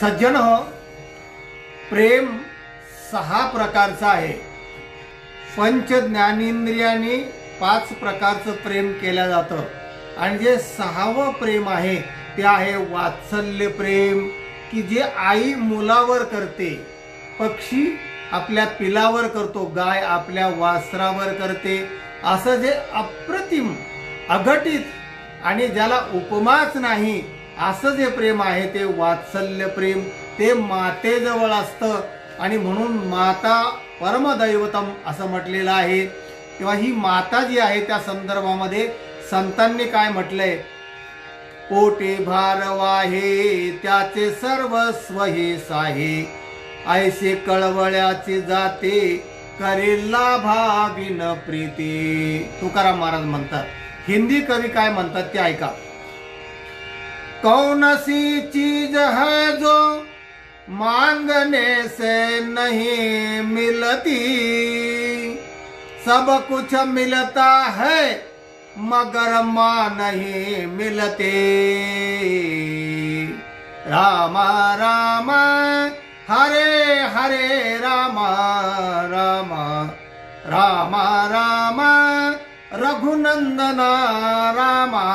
सज्जन हो प्रेम सहा प्रकारचं आहे. पंच ज्ञानेंद्रियाने पाच प्रकारचं प्रेम केलं जातं. आणि जे सहावं प्रेम आहे ते आहे वात्सल्य प्रेम की जे आई मुलावर करते. पक्षी आपल्या पिलावर करतो गाय आपल्या वासरावर करते. असं जे अप्रतिम अघटित आणि ज्याला उपमाच नाही असं जे प्रेम आहे ते वात्सल्य प्रेम ते मातेजवळ असतं. आणि म्हणून माता परमदैवतम असं म्हटलेलं आहे. किंवा ही माता जी आहे त्या संदर्भामध्ये संतांनी काय म्हटलंय? पोटे भारवाहे त्याचे सर्वस्व हे साहे. ऐसे कळवळ्याचे जाते करेला भाविन प्रीती. तुकाराम महाराज म्हणतात. हिंदी कवी काय म्हणतात ते ऐका. कौन सी चीज़ है जो मांगने से नहीं मिलती? सब कुछ मिलता है, मगर माँ नहीं मिलती। रामा रामा, हरे हरे, रामा रामा रामा रामा, रघुनंदना, रामा।